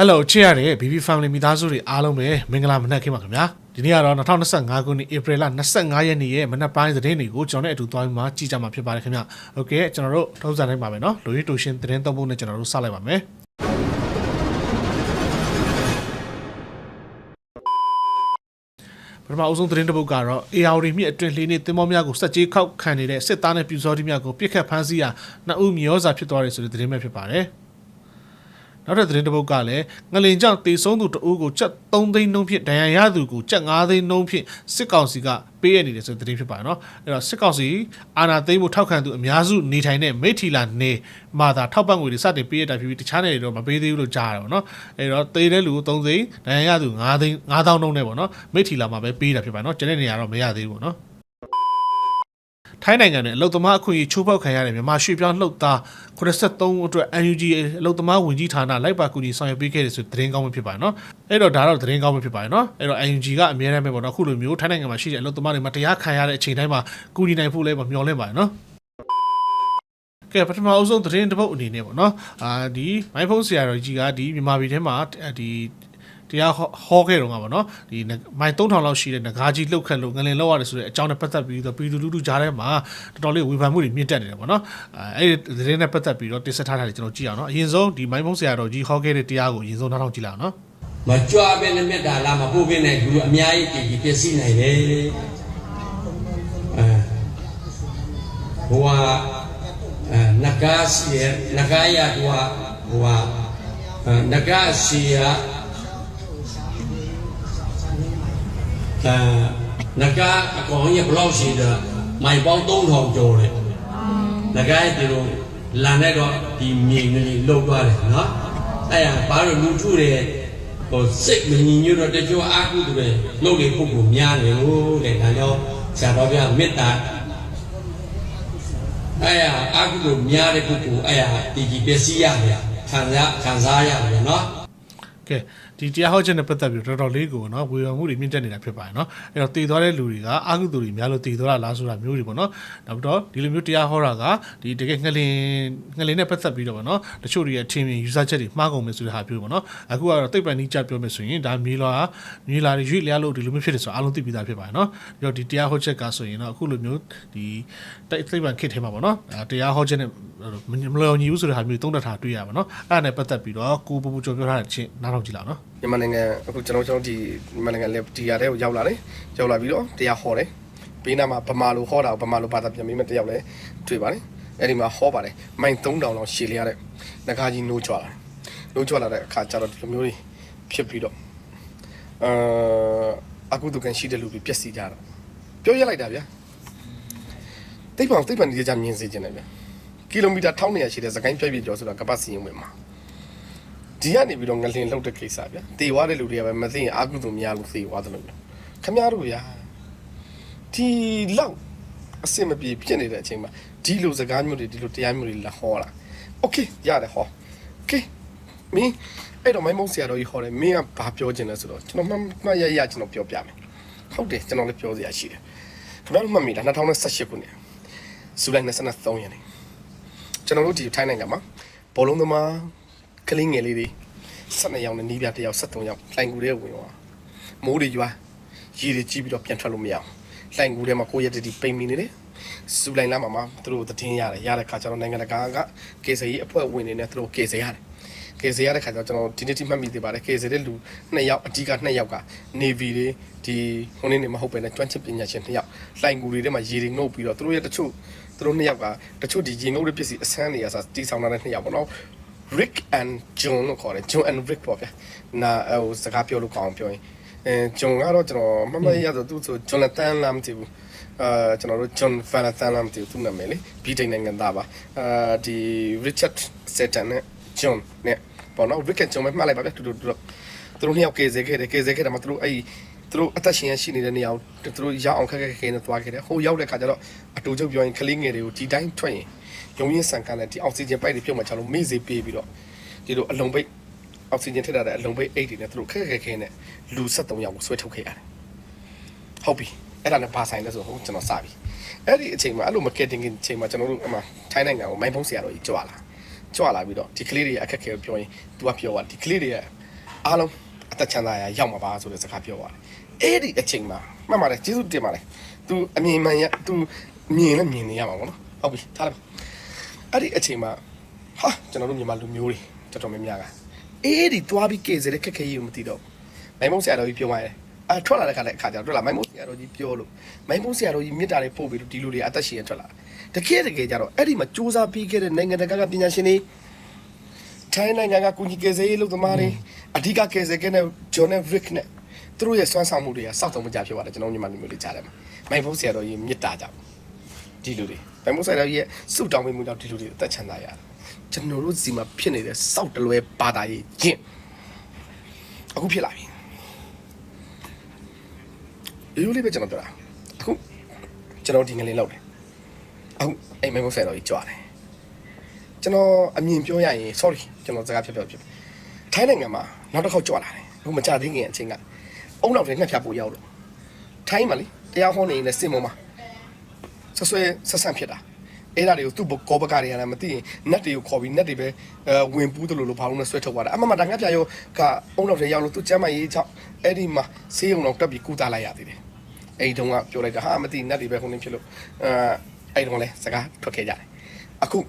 Hello ချစ်ရတဲ့ BB Family မိသားစုတွေအားလုံးပဲမင်္ဂလာမနက်ခင်းပါခင်ဗျာဒီနေ့ကတော့2025ခုနှစ် April လ25ရက်နေ့ရဲ့မနက်ပိုင်းသတင်းတွေကိုကျွန်တော်နဲ့အတူသွားပြီးမှကြည့်ကြမှာဖြစ်ပါတယ်ခင်ဗျာโอเคကျွန်တော်တို့ထုံးစံတိုင်းပါပဲเนาะလူကြီးတူရှင်သတင်းသုံးဖို့နဲ့ကျွန်တော်တို့စလိုက်ပါမယ်ပထမအဦးဆုံးသတင်းတစ်ပုဒ်ကတော့ AR မြစ်အတွင်လှေနေသင်္ဘောများကိုစက်ကြီးခောက်ခံနေတဲ့စစ်သားနဲ့ပြူစောတိများကိုပြစ်ခတ်ဖမ်းဆီးရာနှစ်ဦးမျောစာဖြစ်သွားတယ်ဆိုတဲ့သတင်းပဲဖြစ်ပါတယ်။ နောက်တဲ့သတင်းတစ်ပုဒ်ကလည်းငလင်ကြောင့်တေဆုံးသူတအူးကိုချက်3သိန်းနှုန်းဖြင့်ဒဏ်ရာရသူကိုချက်5သိန်းနှုန်းဖြင့်စစ်ကောင်စီကပေးရနေတယ်ဆိုတဲ့သတင်းဖြစ်ပါတယ်နော်။အဲ့တော့စစ်ကောင်စီအာဏာသိမ်းမှုထောက်ခံသူအများစုနေထိုင်တဲ့မိထီလာနေမှာသာထောက်ပံ့ငွေတွေစတင်ပေးရတာဖြစ်ပြီးတခြားနေတွေတော့မပေးသေးဘူးလို့ကြားရတယ်ပေါ့နော်။အဲ့တော့တေတဲ့လူကို3သိန်းဒဏ်ရာရသူ5သိန်း5000နှုန်းနဲ့ပေါ့နော်။မိထီလာမှာပဲပေးတာဖြစ်ပါတယ်နော်။ကျန်တဲ့နေရာတော့မရသေးဘူးပေါ့နော်။ ထိုင်းနိုင်ငံနဲ့အလုတ်သမားအခွင့်အရေးချိုးဖောက်ခံရတဲ့မြန်မာရွှေ့ပြောင်းလှုပ်သား83အတွက် NUG အလုတ်သမားဝင်ကြီးဌာနလိုက်ပါကူညီဆောင်ရွက်ပေးခဲ့တယ်ဆိုသတင်းကောင်းပဲဖြစ်ပါတယ်နော်အဲ့တော့ဒါတော့သတင်းကောင်းပဲဖြစ်ပါတယ်နော်အဲ့တော့ NUG ကအများအားပဲပေါ့နော်အခုလိုမျိုးထိုင်းနိုင်ငံမှာရှိတဲ့အလုတ်သမားတွေမတရားခံရတဲ့အချိန်တိုင်းမှာကူညီနိုင်ဖို့လည်းမျှော်လင့်ပါတယ်နော်ကဲပထမအဆုံးသတင်းတစ်ပုဒ်အနေနဲ့ပေါ့နော်အာဒီမိုင်းဖုန်းဆရာတော်ကြီးကဒီမြန်မာပြည်ထဲမှာဒီ တရားဟောခဲ့တော့ကပေါ့နော်ဒီမိုင်3000လောက်ရှိတဲ့ငကားကြီးလှုပ်ခတ်လို့ငလင်လောက်ရတယ်ဆိုတဲ့အကြောင်းနဲ့ပတ်သက်ပြီးတော့ပြည်သူလူထုကြားထဲမှာတော်တော်လေးဝေဖန်မှုတွေမြင့်တက်နေတယ်ပေါ့နော်အဲအဲ့ဒီသတင်းနဲ့ပတ်သက်ပြီးတော့တင်ဆက်ထားတာတွေကျွန်တော်ကြည့်အောင်နော်အရင်ဆုံးဒီမိုင်းဖုန်းဆရာတော်ကြီးဟောခဲ့တဲ့တရားကိုအရင်ဆုံးနောက်ထောင်ကြည့်လိုက်အောင်နော်မကြွားပဲနဲ့မေတ္တာလာမပို့ပဲနဲ့လူအများကြီးတည်ကြည်ပြည့်စည်နိုင်တယ်အဲဘဝအဲနဂါစီယနဂါယဘဝဘဝနဂါစီယ အဲနဂါအကောင်ရဲ့ဘလောက်ရှိတယ်မိုင်ပေါင်း3000ကျော်တယ်နဂါရဲ့ဒီလိုလန်တဲ့တော့ဒီမြေငလီလှုပ်သွားတယ်နော်အဲ့ဒါဘာလို့လူထုတွေဟိုစိတ်မညီညွတ်တော့တချို့အာဟုတွေလှုပ်လေပုဂ္ဂိုလ်များတယ်လို့တဲ့ဒါကြောင့်ဆရာတော်ပြမေတ္တာအဲ့ရအာဟုတွေများတဲ့ပုဂ္ဂိုလ်အဲ့ရတည်ကြည်ပျက်စီးရတယ်ခံစားခံစားရတယ်နော်ကဲ ဒီတရားဟောချက်နဲ့ပတ်သက်ပြီးတော့တော်တော်လေးကိုနော်ဝေဖန်မှုတွေမြင့်တက်နေတာဖြစ်ပါတယ်နော်အဲ့တော့တည်သွားတဲ့လူတွေကအာဟုသူတွေများလို့တည်သွားတာလားဆိုတာမျိုးတွေပေါ့နော်နောက်ပြီးတော့ဒီလိုမျိုးတရားဟောတာကဒီတကယ်ငလင်ငလင်နဲ့ပတ်သက်ပြီးတော့ပေါ့နော်တချို့တွေရဲ့ထင်မြင် user ချက်တွေမှားကုန်မယ်ဆိုတဲ့ဟာပြောပေါ့နော်အခုကတော့တိတ်ပန်နီးကြပြောမယ်ဆိုရင်ဒါမြေလာမြေလာတွေရွေ့လျားလို့ဒီလိုမျိုးဖြစ်တယ်ဆိုတော့အားလုံးသိပြီးသားဖြစ်ပါတယ်နော်ပြီးတော့ဒီတရားဟောချက်ကဆိုရင်တော့အခုလိုမျိုးဒီတိတ်တိတ်ပန်ခစ်ထဲမှာပေါ့နော်တရားဟောချက်နဲ့မလွယ်ညီဘူးဆိုတဲ့ဟာမျိုးသုံးတထားတွေ့ရပါတော့အဲ့ဒါနဲ့ပတ်သက်ပြီးတော့ကိုပူပူကျော်ပြောထားတဲ့ချင်းနားထောင်ကြည့်လောက်နော် မြန်မာနိုင်ငံအခုကျွန်တော်ကျွန်တော်ဒီမြန်မာနိုင်ငံလေဒီရတဲ့ကိုရောက်လာတယ်ရောက်လာပြီးတော့တရားဟောတယ်ဘေးနားမှာဗမာလိုဟောတာကိုဗမာလိုဘာသာပြန်ပြီးမှတယောက်လဲတွေ့ပါတယ်အဲ့ဒီမှာဟောပါတယ်မိုင်3000လောက်ရှည်လျရတဲ့ငကားကြီးနိုးကြွလာတယ်နိုးကြွလာတဲ့အခါကျတော့ဒီလိုမျိုးတွေဖြစ်ပြီးတော့အာအကုသကန်ရှိတဲ့လူတွေပျက်စီးကြတာပြောရလိုက်တာဗျာတိတ်ပောင်တိတ်ပန်ဒီကြမြင်စေချင်တယ်ဗျာကီလိုမီတာ1200ရှိတဲ့စကိုင်းပြည့်ပြည့်ကျော်ဆိုတာကပတ်စီရင်ဝင်မှာ ဒီကနေပြီးတော့ငလင်လောက်တဲ့ကိစ္စဗျာတေသွားတဲ့လူတွေကပဲမသိရင်အာကုသို့များလို့သေသွားတယ်လို့မျိုးခမရတို့ဗျာဒီလောက်အစင်မပြေဖြစ်နေတဲ့အချိန်မှာဒီလိုစကားမျိုးတွေဒီလိုတရားမျိုးတွေလာဟောတာโอเคရတယ်ဟောโอเคမင်းအဲ့တော့မိုင်းမုံဆရာတော်ကြီးဟောတယ်မင်းကဘာပြောချင်လဲဆိုတော့ကျွန်တော်မှမှတ်ရရကျွန်တော်ပြောပြမယ်ဟုတ်တယ်ကျွန်တော်လည်းပြောစရာရှိတယ်ခင်ဗျားတို့မှတ်မိလား2018ခုနှစ်ဇူလိုင်23ရက်နေ့ကျွန်တော်တို့ဒီထိုင်းနိုင်ငံမှာဘောလုံးသမား ကလေးငယ်လေးတွေ12ယောက်နဲ့နီးပြတယောက်73ယောက်လှိုင်ကူထဲဝင်သွားမိုးတွေရွာရေတွေကြီးပြီးတော့ပြန်ထွက်လို့မရအောင်လှိုင်ကူထဲမှာကိုရက်တတီပိန်မိနေတယ်စူလိုင်လာမှာမှာသူတို့သတင်းရတယ်ရတဲ့ခါကျတော့နိုင်ငံတကာကကေစီအဖွဲ့ဝင်တွေနဲ့သူတို့ကေစီရတယ်ကေစီရတဲ့ခါကျတော့ကျွန်တော်ဒီနေ့ထိမှတ်မိသေးပါတယ်ကေစီတဲ့လူ2ယောက်အဓိက2ယောက်က Navy တွေဒီဟိုနေ့နေမဟုတ်ပဲနဲ့ကျွမ်းကျင်ပညာရှင်2ယောက်လှိုင်ကူတွေထဲမှာရေတွေငုပ်ပြီးတော့သူတို့ရဲ့တချို့သူတို့2ယောက်ကတချို့ဒီရေငုပ်တဲ့ပစ္စည်းအဆန်းတွေကစားတီးဆောင်လာတဲ့2ယောက်ပေါ့နော် Rick and John လို့ခေါ်တယ် John and Rick ပေါ့ဗျာနာဟိုစကားပြောလို့ကောင်းအောင်ပြောရင်အဲ John ကတော့ကျွန်တော်မမရရဆိုသူဆို Jonathan လားမသိဘူးအာကျွန်တော်တို့ John Valentine လားမသိဘူးသူနာမည်လေဗြိတိန်နိုင်ငံသားပါအာဒီ Richard Seton နဲ့ John နဲ့ပေါ့နော် Rick and John ပဲမှတ်လိုက်ပါဗျာတူတူတူသူတို့နှစ်ယောက်ကေစေခဲ့တယ်ကေစေခဲ့တယ်မှာသူတို့အဲ့သူတို့အသက်ရှင်ရရှိနေတဲ့နေရာကိုသူတို့ရောက်အောင်ခက်ခက်ခဲခဲနဲ့သွားခဲ့တယ်ဟိုရောက်တဲ့ခါကျတော့အတူချုပ်ပြောရင်ကလေးငယ်တွေကိုဒီတိုင်းထွက်ရင် ရုံရင်းဆန်ကန်းနဲ့ဒီအောက်ဆီဂျင်ပိုက်တွေပြုတ်မှချလို့မေ့စေပေးပြီးတော့ဒီလိုအလုံးပိတ်အောက်ဆီဂျင်ထည့်ထားတဲ့အလုံးပိတ်အိတ်တွေနဲ့သူတို့ခက်ခက်ခဲခဲနဲ့လူ73ယောက်ကိုဆွဲထုတ်ခဲ့ရတယ်ဟုတ်ပြီအဲ့ဒါနဲ့ဘာဆိုင်လဲဆိုတော့ကျွန်တော်စပြီအဲ့ဒီအချိန်မှာအဲ့လို marketing အချိန်မှာကျွန်တော်တို့အမှထိုင်းနိုင်ငံကိုမိုင်းဖုံးဆရာတော်ကြီးကြွလာကြွလာပြီးတော့ဒီကလေးတွေအခက်ခဲပြောရင် तू ကပြောပါဒီကလေးတွေက အားလုံးအသက်ချမ်းသာရာရောက်မှာပါဆိုတဲ့စကားပြောပါတယ်အဲ့ဒီအချိန်မှာမှတ်ပါတယ်ကျေးဇူးတင်ပါတယ် तू အမြင်မှန်ရ तू မြင်လည်းမြင်နေရမှာပေါ့နော် ဟုတ်ပြီထားလိုက်အဲ့ဒီအချိန်မှာဟာကျွန်တော်တို့မြန်မာလူမျိုးတွေတော်တော်များများကအဲ့ဒီသွားပြီးကဲစတဲ့ခက်ခဲကြီးကိုမသိတော့မိုင်းမုံဆရာတော်ကြီးပြောမှရတယ်အာထွက်လာတဲ့ခါတဲ့အခါကျတော့ထွက်လာမိုင်းမုံဆရာတော်ကြီးပြောလို့မိုင်းမုံဆရာတော်ကြီးမြစ်တာတွေပို့ပြီးလို့ဒီလူတွေအသက်ရှင်ရထွက်လာတကယ်တကယ်ကျတော့အဲ့ဒီမှာစူးစမ်းပြီးခဲ့တဲ့နိုင်ငံတကာကပညာရှင်တွေထိုင်းနိုင်ငံကကုညီကယ်ဆယ်ရေးလုပ်သမားတွေအဓိကကယ်ဆယ်ခဲ့တဲ့ဂျွန်နဲ့ရစ်နဲ့သူတို့ရဲ့စွမ်းဆောင်မှုတွေကစောက်တုံမကြဖြစ်သွားတယ်ကျွန်တော်ညီမလူမျိုးတွေကြားတယ်မှာမိုင်ဖုန်းဆရာတော်ကြီးမြစ်တာကြောင့်ဒီလူတွေ မိုင်ဖုန်းဆရာတော်ကြီးရဲ့စုတောင်းပေးမှုကြောင့်ဒီလူတွေအသက်ချမ်းသာရတယ်ကျွန်တော်တို့စီမှာဖြစ်နေတဲ့စောက်တလွဲပါတာကြီးကျင့်အခုဖြစ်လာပြီရိုးလေးပဲကျွန်တော်ပြောတာအခုကျွန်တော်ဒီငလင်းလောက်တယ်အခုအိမ်မိုင်ဖုန်းဆရာတော်ကြီးကြွားတယ်ကျွန်တော်အမြင်ပြောရရင် sorry ကျွန်တော်စကားဖြတ်ပြောဖြစ်ထိုင်းနိုင်ငံမှာနောက်တစ်ခေါက်ကြွလာတယ်အခုမကြသေးခင်အချိန်ကအုံနောက်တွေငှက်ဖြတ်ဖို့ရောက်လို့ထိုင်းမှာလေတရားဟောနေရင်စင်ပေါ်မှာ ဆွဆွဲဆက်ဆန့်ဖြစ်တာအဲ့ဒါတွေကိုသူ့ကောဘကတွေရတယ်မသိရင်နက်တွေကိုခေါ်ပြီးနက်တွေပဲအဲဝင်ပူးတယ်လို့လို့ဘာလို့လဲဆွဲထုတ်သွားတာအမှန်မှဒါငှက်ဖြတ်ရောကအုံနောက်တွေရောက်လို့သူကျမ်းမရေးချောက်အဲ့ဒီမှာဆေးရုံတော့တက်ပြီးကုသလိုက်ရသေးတယ်အဲ့ဒီတုန်းကပြောလိုက်တာဟာမသိနက်တွေပဲခုနေဖြစ်လို့အဲအဲ့ဒီတုန်းကလည်းစကားထွက်ခဲ့ကြတယ်အခု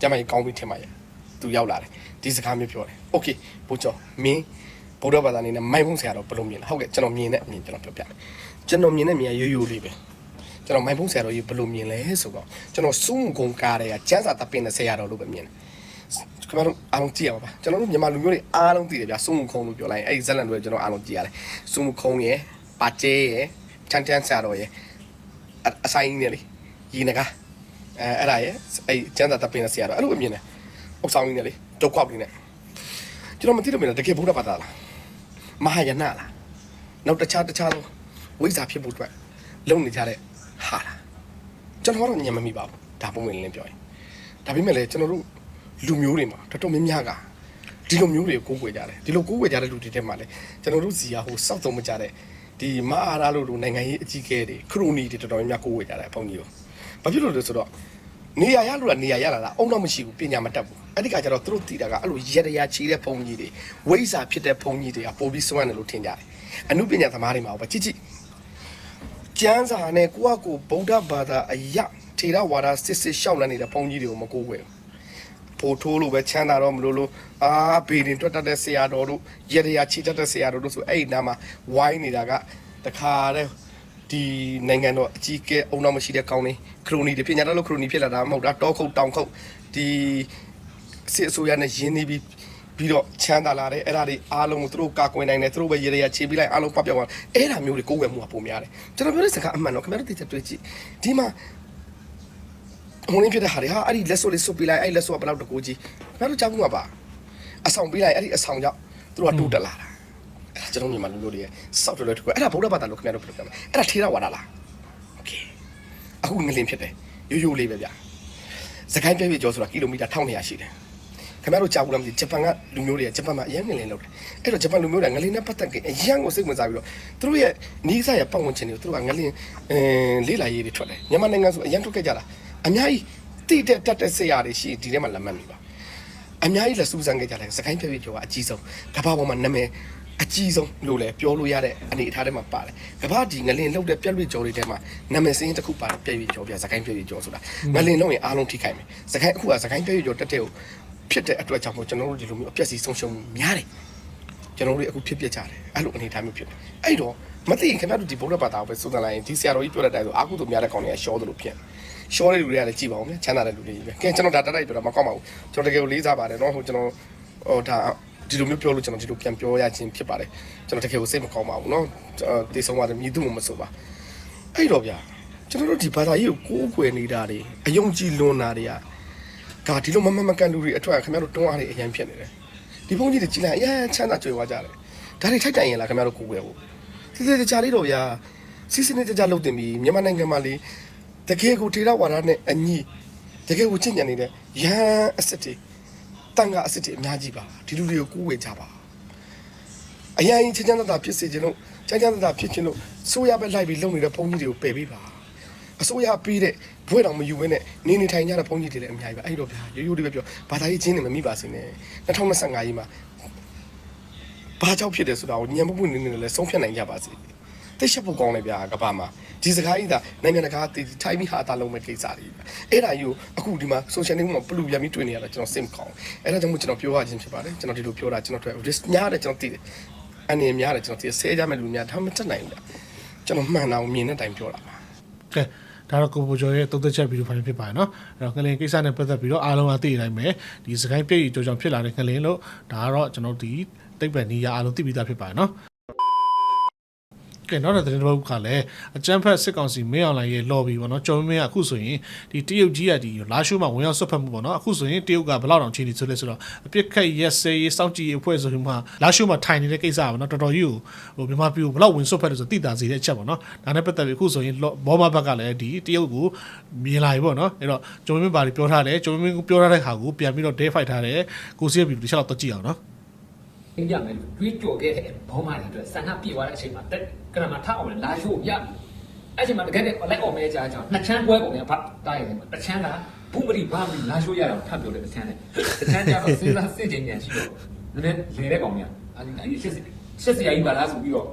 ကျမကြီးကောင်းပြီထင်ပါရဲ့သူရောက်လာတယ်ဒီစကားမျိုးပြောတယ်โอเคဘိုးကျော်မင်းဘုရားဘာသာနေနဲ့မိုင်ဖုံးဆရာတော်ဘယ်လိုမြင်လဲဟုတ်ကဲ့ကျွန်တော်မြင်တဲ့အမြင်ကျွန်တော်ပြောပြမယ်ကျွန်တော်မြင်တဲ့မြင်ရိုးရိုးလေးပဲ ကျွန်တော်မိုင်ဖုံးဆရာတော်ကြီးဘယ်လိုမြင်လဲဆိုတော့ကျွန်တော်စုံကုံကားတွေကကျန်းစာတပ်ပင်တဲ့ဆရာတော်လို့ပဲမြင်တယ်ခင်ဗျားတို့အားလုံးကြည့်ရပါပါကျွန်တော်တို့မြန်မာလူမျိုးတွေအားလုံးသိတယ်ဗျာစုံခုံလို့ပြောလိုက်ရင်အဲ့ဒီဇက်လန်တွေကျွန်တော်အားလုံးကြည့်ရတယ်စုံခုံရယ်ပါကျဲရယ်ချန်တန်ဆရာတော်ရယ်အဆိုင်ကြီးနေလေยีနကအဲအဲ့ဒါရယ်အဲ့ကျန်းစာတပ်ပင်တဲ့ဆရာတော်အဲ့လိုပဲမြင်တယ်အုပ်ဆောင်ကြီးနေလေဒုက္ခပလေးနဲ့ကျွန်တော်မသိလို့မြင်တယ်တကယ်ဘုရားဘာသာလားမဟာယနာလားနောက်တခြားတခြားသောဝိဇ္ဇာဖြစ်ဖို့အတွက်လုံနေကြတဲ့ ဟာလားကျွန်တော်တော့ညံမမိပါဘူးဒါပုံမှန်လင်းပြောရင်ဒါပေမဲ့လည်းကျွန်တော်တို့လူမျိုးတွေမှာတော်တော်များများကဒီလိုမျိုးတွေကိုကိုးကွယ်ကြတယ်ဒီလိုကိုးကွယ်ကြတဲ့လူတွေထဲမှာလည်းကျွန်တော်တို့ဇီယာဟိုစောက်သုံးမကြတဲ့ဒီမအားရလို့လို့နိုင်ငံရေးအကြီးအကဲတွေခရိုနီတွေတော်တော်များများကိုးကွယ်ကြတယ်အပေါင်းကြီးကိုဘာဖြစ်လို့လဲဆိုတော့နေရာရလို့ကနေရာရလာတာအုံတော့မရှိဘူးပညာမတတ်ဘူးအဲ့ဒီကကျတော့သူတို့တည်တာကအဲ့လိုရရရချီတဲ့ဘုံကြီးတွေဝိဇ္ဇာဖြစ်တဲ့ဘုံကြီးတွေကပို့ပြီးစွမ်းတယ်လို့ထင်ကြတယ်အမှုပညာသမားတွေမှာပဲကြည့်ကြည့် ကျမ်းစာနဲ့ကိုယ့်အကိုဗုဒ္ဓဘာသာအယထေရဝါဒစစ်စစ်ရှောက်လန်းနေတဲ့ဘုန်းကြီးတွေကိုမကိုးကွယ်ဘူးဖိုထိုးလို့ပဲချမ်းသာတော့မလို့လို့အာဘေးရင်တွတ်တတ်တဲ့ဆရာတော်တို့ရရရချီတတ်တဲ့ဆရာတော်တို့ဆိုအဲ့ဒီနားမှာဝိုင်းနေတာကတခါတဲ့ဒီနိုင်ငံတော်အကြီးအကဲအုံနောက်မရှိတဲ့ကောင်းနေခရိုနီတွေပညာတတ်လို့ခရိုနီဖြစ်လာတာမဟုတ်တာတောခုတ်တောင်ခုတ်ဒီစစ်အစိုးရနဲ့ရင်းနှီးပြီး ပြီးတော့ချမ်းသာလာတယ်အဲ့ဒါတွေအားလုံးကိုသူတို့ကာကွယ်နိုင်တယ်သူတို့ပဲရေရရခြေပြီးလိုက်အားလုံးပပြောက်သွားအဲ့ဒါမျိုးတွေကိုယ်ဝယ်မှုကပုံများတယ်ကျွန်တော်ပြောတဲ့စကားအမှန်တော့ခင်ဗျားတို့သိချက်တွေ့ကြည့်ဒီမှာဟိုနေဖြစ်တဲ့ဟာတွေဟာအဲ့ဒီလက်စွပ်လေးစွပ်ပြီးလိုက်အဲ့လက်စွပ်ကဘယ်လောက်တကူကြီးခင်ဗျားတို့ကြောက်မှုမှာပါအဆောင်ပြီးလိုက်အဲ့ဒီအဆောင်ကြောင့်သူတို့ကတိုးတက်လာတာအဲ့ဒါကျွန်တော်မြန်မာလူမျိုးတွေရဲ့စောက်တယ်လို့တကူအဲ့ဒါဗုဒ္ဓဘာသာလို့ခင်ဗျားတို့ပြောပြမယ်အဲ့ဒါထေရဝါဒလားโอเคအခုငလင်ဖြစ်တယ်ရိုးရိုးလေးပဲဗျာစကိုင်းပြည့်ပြည့်ကျော်ဆိုတာကီလိုမီတာ1200ရှိတယ် ခင်ဗျားတို့ကြားဘူးလားမသိဂျပန်ကလူမျိုးတွေကဂျပန်မှာအရင်ငလင်လောက်တယ်အဲ့တော့ဂျပန်လူမျိုးတွေကငလင်နဲ့ပတ်သက်ကအရင်ကိုစိတ်ဝင်စားပြီးတော့သူတို့ရဲ့နီးစပ်ရဲ့ပတ်ဝန်းကျင်တွေကိုသူတို့ကငလင်အဲလေးလာရေးတွေထွက်တယ်မြန်မာနိုင်ငံဆိုအရင်ထွက်ခဲ့ကြတာအများကြီးတိတက်တက်တဲ့ဆရာတွေရှိဒီထဲမှာလက်မှတ်မိပါအများကြီးလက်စူးစမ်းခဲ့ကြတယ်စကိုင်းပြည့်ပြည့်ကျော်ကအကြီးဆုံးကမ္ဘာပေါ်မှာနာမည်အကြီးဆုံးလို့လည်းပြောလို့ရတဲ့အနေအထားထဲမှာပါတယ်ကမ္ဘာဒီငလင်လောက်တဲ့ပြက်လွတ်ကျော်တွေထဲမှာနာမည်စင်းတစ်ခုပါတယ်ပြည့်ပြည့်ကျော်ပြစကိုင်းပြည့်ပြည့်ကျော်ဆိုတာငလင်လုံးရင်အားလုံးထိခိုက်မယ်စကိုင်းအခုကစကိုင်းပြည့်ပြည့်ကျော်တက်တဲ့ကို ဖြစ်တဲ့အတွက်ကြောင့်မို့ကျွန်တော်တို့ဒီလိုမျိုးအပြည့်စီဆုံးရှုံးမှုများတယ်ကျွန်တော်တို့အခုဖြစ်ပြကြတယ်အဲ့လိုအနေအထားမျိုးဖြစ်တယ်အဲ့တော့မသိရင်ခင်ဗျားတို့ဒီဗုဒ္ဓဘာသာကိုပဲစုံစမ်းလိုက်ရင်ဒီဆရာတော်ကြီးပြောတဲ့အတိုင်းဆိုအာဟုသူများတဲ့ကောင်တွေကရှော့သလိုဖြစ်ရှော့တဲ့လူတွေကလည်းကြည်ပါအောင်နော်ချမ်းသာတဲ့လူတွေကြီးပဲကဲကျွန်တော်ဒါတတိုက်ပြောတာမကောက်ပါဘူးကျွန်တော်တကယ်ကိုလေးစားပါတယ်နော်ဟိုကျွန်တော်ဟိုဒါဒီလိုမျိုးပြောလို့ကျွန်တော်ဒီလိုပြန်ပြောရခြင်းဖြစ်ပါတယ်ကျွန်တော်တကယ်ကိုစိတ်မကောင်းပါဘူးနော်တေဆုံးပါတယ်မြည်သူမှမဆိုပါအဲ့တော့ဗျာကျွန်တော်တို့ဒီဘာသာရေးကိုကိုးကွယ်နေတာတွေအယုံကြည်လွန်တာတွေက ဒါဒီလိုမမမကန်လူတွေအထွတ်ခင်ဗျားတို့တွန်းအားတွေအရင်ဖြစ်နေတယ်ဒီဘုန်းကြီးတွေကြီးလိုက်အရင်ချမ်းသာကြွယ်ဝကြတယ်ဒါတွေထိုက်တိုင်ရင်လားခင်ဗျားတို့ကိုးကွယ်ဖို့စစ်စစ်တကြလေးတော့ဗျာစစ်စစ်နဲ့တကြလှုပ်တင်ပြီးမြန်မာနိုင်ငံမှာလေတကယ်ကိုထေရဝါဒနဲ့အညီတကယ်ကိုချင့်ညံနေတဲ့ရဟန်းအစ်စ်တွေတန်ခါအစ်စ်တွေအများကြီးပါဒီလူတွေကိုကိုးကွယ်ကြပါအရင်ချမ်းချမ်းသာသာဖြစ်စေခြင်းလို့ချမ်းချမ်းသာသာဖြစ်ခြင်းလို့ဆိုရပဲလိုက်ပြီးလုပ်နေတဲ့ဘုန်းကြီးတွေကိုပယ်ပေးပါအစိုးရပေးတဲ့ ဘွဲတော်မယူဘဲနဲ့နေနေထိုင်ကြတဲ့ဘုန်းကြီးတွေလည်းအများကြီးပဲအဲ့တော့ဗျာရိုးရိုးလေးပဲပြောဘာသာရေးချင်းနေမမိပါစေနဲ့2025ကြီးမှာဘာကြောင့်ဖြစ်တယ်ဆိုတာကိုညံမပွင့်နေနေလည်းဆုံးဖြတ်နိုင်ကြပါစေတိတ်ရှက်ဖို့ကောင်းတယ်ဗျာကဘာမှာဒီစကားကြီးဒါနိုင်ငံတကာတည်ထိုင်းပြီးဟာတာလုံးမဲ့ကိစ္စတွေပဲအဲ့ဒါကြီးကိုအခုဒီမှာ social network မှာပလူပြန်ပြီးတွေ့နေရတာကျွန်တော်စိတ်မကောင်းအဲ့ဒါကြောင့်မို့ကျွန်တော်ပြောရခြင်းဖြစ်ပါတယ်ကျွန်တော်ဒီလိုပြောတာကျွန်တော်တို့ risk များတယ်ကျွန်တော်သိတယ်အနေများတယ်ကျွန်တော်သိဆဲကြမဲ့လူများဒါမှမတက်နိုင်ဘူးဗျာကျွန်တော်မှန်တာကိုမြင်တဲ့အတိုင်းပြောတာပါကဲ ဒါတော့ကိုပူကျော်ရဲ့တုတ်သက်ချက်ဗီဒီယိုဖိုင်ဖြစ်ပါတယ်နော်အဲ့တော့ငလင်ကိစ္စနဲ့ပတ်သက်ပြီးတော့အားလုံးကသိနိုင်မယ်ဒီစကိုင်းပြည့်ကြောကြောင့်ဖြစ်လာတဲ့ငလင်လို့ဒါကတော့ကျွန်တော်ဒီတိတ်ပံနီးရအားလုံးသိပြီးသားဖြစ်ပါတယ်နော် ကဲနောက်တဲ့သတင်းတစ်ပုဒ်ကလည်းအကြမ်းဖက်စစ်ကောင်စီမင်းအောင်လှိုင်ရဲ့ lobby ပေါ့နော်ကျော်မင်းကအခုဆိုရင်ဒီတရုတ်ကြီးကဒီလာရှိုးမှာဝင်ရောက်ဆွတ်ဖက်မှုပေါ့နော်အခုဆိုရင်တရုတ်ကဘယ်လောက်တောင်ချင်းနေဆိုလဲဆိုတော့အပြစ်ခတ်ရက်စဲရေးစောင့်ကြည့်ရေးအဖွဲ့ဆိုပြီးမှလာရှိုးမှာထိုင်နေတဲ့ကိစ္စပေါ့နော်တော်တော်ကြီးကိုဟိုမြန်မာပြည်ကိုဘယ်လောက်ဝင်ဆွတ်ဖက်တယ်ဆိုသိတာစီတဲ့အချက်ပေါ့နော်ဒါနဲ့ပတ်သက်ပြီးအခုဆိုရင်ဘောမဘက်ကလည်းဒီတရုတ်ကိုမြင်လာပြီပေါ့နော်အဲ့တော့ကျော်မင်းပါလီပြောထားတယ်ကျော်မင်းကပြောထားတဲ့ခါကိုပြန်ပြီးတော့ day fight ထားတယ်ကိုစီးပြီးတစ်ချက်တော့တော့ကြည့်အောင်နော် အင်းပြမယ်တွေးကြော်ခဲ့တဲ့ဘောမာတွေအတွက်ဆန္ဒပြေသွားတဲ့အချိန်မှာတက်ကရမထအောင်လာရှို့ရအဲ့ချိန်မှာတကယ်နဲ့လိုက်အောင်မဲကြားကြောင်းနှစ်ချမ်းပွဲပုံနဲ့ဗတ်တားရတယ်မှာတစ်ချမ်းကဘုမရီဘာမီလာရှို့ရအောင်ထပ်ပြောတယ်တစ်ချမ်းနဲ့တစ်ချမ်းကျတော့စဉ်းစားစစ်ချင်းညာရှိတော့နည်းနည်းလေတဲ့ကောင်များအဲ့ဒီအဲ့ဒီရှစ်ရှစ်စရာကြီးပါလားဆိုပြီးတော့